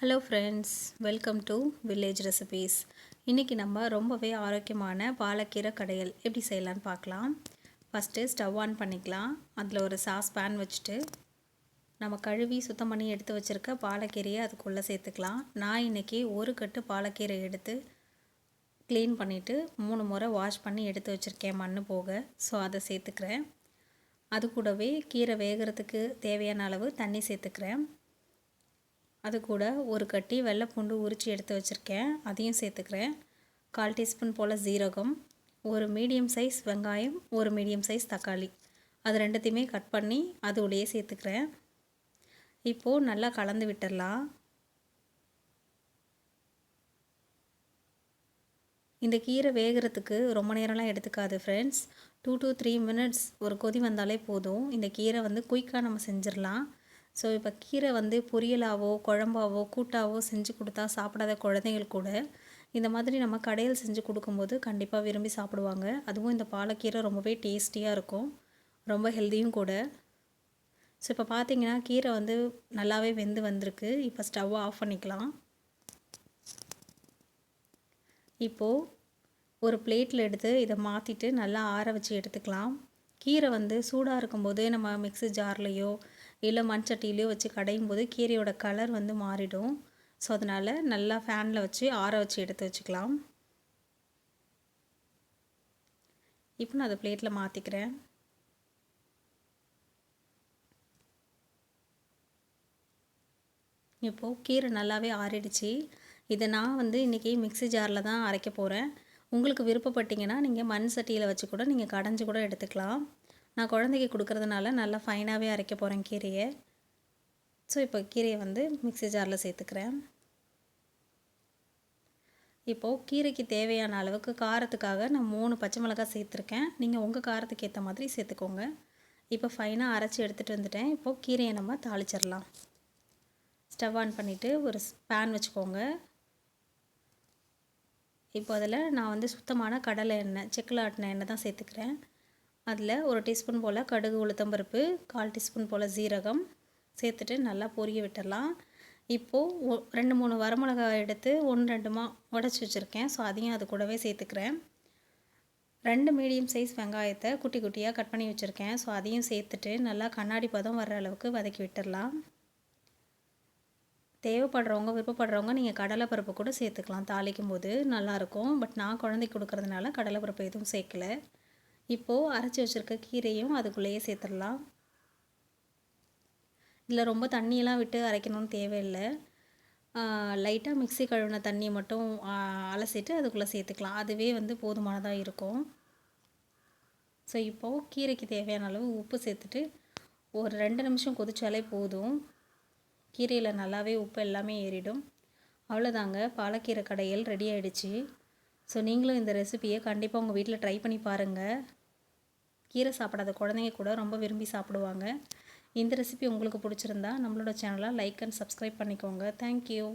Hello friends welcome to village recipes இன்றைக்கி நம்ம ரொம்பவே ஆரோக்கியமான பாலக்கீரை கடையல் எப்படி செய்யலான்னு பார்க்கலாம். ஃபஸ்ட்டு ஸ்டவ் ஆன் பண்ணிக்கலாம். அதில் ஒரு சாஸ் பேன் வச்சுட்டு நம்ம கழுவி சுத்தம் பண்ணி எடுத்து வச்சுருக்க பாலக்கீரையை அதுக்குள்ளே சேர்த்துக்கலாம். நான் இன்றைக்கி ஒரு கட்டு பாலக்கீரை எடுத்து க்ளீன் பண்ணிவிட்டு மூணு முறை வாஷ் பண்ணி எடுத்து வச்சுருக்கேன் மண் போக. ஸோ அதை சேர்த்துக்கிறேன். அது கூடவே கீரை வேகிறதுக்கு தேவையான அளவு தண்ணி சேர்த்துக்கிறேன். அது கூட ஒரு கட்டி வெள்ளை பூண்டு உரித்து எடுத்து வச்சுருக்கேன். அதையும் சேர்த்துக்கிறேன். கால் டீஸ்பூன் போல் ஜீரகம் ஒரு மீடியம் சைஸ் வெங்காயம் ஒரு மீடியம் சைஸ் தக்காளி. அது ரெண்டுத்தையுமே கட் பண்ணி அதோடையே சேர்த்துக்கிறேன். இப்போது நல்லா கலந்து விட்டுடலாம் இந்த கீரை வேகிறதுக்கு ரொம்ப நேரம்லாம் எடுத்துக்காது friends two to three minutes ஒரு கொதி வந்தாலே போதும். இந்த கீரை வந்து குயிக்காக நம்ம செஞ்சிடலாம். ஸோ இப்போ கீரை வந்து பொரியலாவோ குழம்பாவோ கூட்டாவோ செஞ்சு கொடுத்தா சாப்பிடாத குழந்தைகள் கூட இந்த மாதிரி நம்ம கடையில் செஞ்சு கொடுக்கும்போது கண்டிப்பாக விரும்பி சாப்பிடுவாங்க. அதுவும் இந்த பாலக்கீரை ரொம்பவே டேஸ்டியாக இருக்கும். ரொம்ப ஹெல்த்தியும் கூட. ஸோ இப்போ பார்த்தீங்கன்னா கீரை வந்து நல்லாவே வெந்து வந்திருக்கு. இப்போ ஸ்டவ் ஆஃப் பண்ணிக்கலாம். இப்போது ஒரு பிளேட்டில் எடுத்து இதை மாற்றிட்டு நல்லா ஆற வச்சு எடுத்துக்கலாம். கீரை வந்து சூடாக இருக்கும்போது நம்ம மிக்ஸி ஜார்லேயோ இல்லை மண் வச்சு கடையும் போது கீரையோட கலர் வந்து மாறிடும். ஸோ அதனால் நல்லா ஃபேனில் வச்சு ஆற வச்சு எடுத்து வச்சுக்கலாம். இப்போ நான் அதை பிளேட்டில் மாற்றிக்கிறேன் இப்போது கீரை நல்லாவே ஆறிடுச்சு. இதை நான் வந்து இன்றைக்கி மிக்ஸி ஜாரில் தான் அரைக்க போகிறேன் உங்களுக்கு விருப்பப்பட்டீங்கன்னா நீங்கள் மண் சட்டியில் வச்சு கூட நீங்கள் கடைஞ்சி கூட எடுத்துக்கலாம். நான் குழந்தைக்கு கொடுக்குறதுனால நல்லா ஃபைனாகவே அரைக்க போகிறேன் கீரையை. ஸோ இப்போ கீரையை வந்து மிக்சி ஜாரில் சேர்த்துக்கிறேன். இப்போது கீரைக்கு தேவையான அளவுக்கு காரத்துக்காக நான் மூணு பச்சை மிளகாய் சேர்த்துருக்கேன். நீங்கள் உங்கள் காரத்துக்கு ஏற்ற மாதிரி சேர்த்துக்கோங்க. இப்போ ஃபைனாக அரைச்சி எடுத்துகிட்டு வந்துட்டேன். இப்போது கீரையை நம்ம தாளிச்சிடலாம். ஸ்டவ் ஆன் பண்ணிவிட்டு ஒரு பேன் வச்சுக்கோங்க. இப்போ அதில் நான் வந்து சுத்தமான கடலை எண்ணெய் செக்கில் ஆட்டின எண்ணெய் தான் சேர்த்துக்கிறேன். அதில் ஒரு டீஸ்பூன் போல் கடுகு உளுத்தம்பருப்பு கால் டீஸ்பூன் போல் ஜீரகம் சேர்த்துட்டு நல்லா பொரிய விட்டுடலாம். இப்போது ரெண்டு மூணு வரமிளகாய் எடுத்து ஒன்று ரெண்டுமா உடச்சி வச்சுருக்கேன். ஸோ அதையும் அது கூடவே சேர்த்துக்கிறேன். ரெண்டு மீடியம் சைஸ் வெங்காயத்தை குட்டி குட்டியாக கட் பண்ணி வச்சுருக்கேன். ஸோ அதையும் சேர்த்துட்டு நல்லா கண்ணாடி பதம் வர்ற அளவுக்கு வதக்கி விட்டுடலாம். தேவைப்படுறவங்க விருப்பப்படுறவங்க நீங்கள் கடலைப்பருப்பு கூட சேர்த்துக்கலாம். தாளிக்கும் போது நல்லாயிருக்கும் பட் நான் குழந்தைக்கு கொடுக்குறதுனால கடலைப்பருப்பு எதுவும் சேர்க்கல. இப்போது அரைச்சி வச்சுருக்க கீரையும் அதுக்குள்ளேயே சேர்த்துடலாம். இதில் ரொம்ப தண்ணியெல்லாம் விட்டு அரைக்கணும்னு தேவையில்லை. லைட்டாக மிக்சி கழுவின தண்ணியை மட்டும் அலசிட்டு அதுக்குள்ளே சேர்த்துக்கலாம். அதுவே வந்து போதுமானதாக இருக்கும். ஸோ இப்போது கீரைக்கு தேவையான அளவு உப்பு சேர்த்துட்டு ஒரு ரெண்டு நிமிஷம் கொதிச்சாலே போதும். கீரையில் நல்லாவே உப்பு எல்லாமே ஏறிடும். அவ்வளோதாங்க பாலக்கீரை கடையில் ரெடி ஆகிடுச்சு ஸோ நீங்களும் இந்த ரெசிபியை கண்டிப்பாக உங்கள் வீட்டில் ட்ரை பண்ணி பாருங்கள் கீரை சாப்பிடாத குழந்தைங்க கூட ரொம்ப விரும்பி சாப்பிடுவாங்க. இந்த ரெசிபி உங்களுக்கு பிடிச்சிருந்தா நம்மளோட சேனலை லைக் அண்ட் சப்ஸ்கிரைப் பண்ணிக்கோங்க. Thank you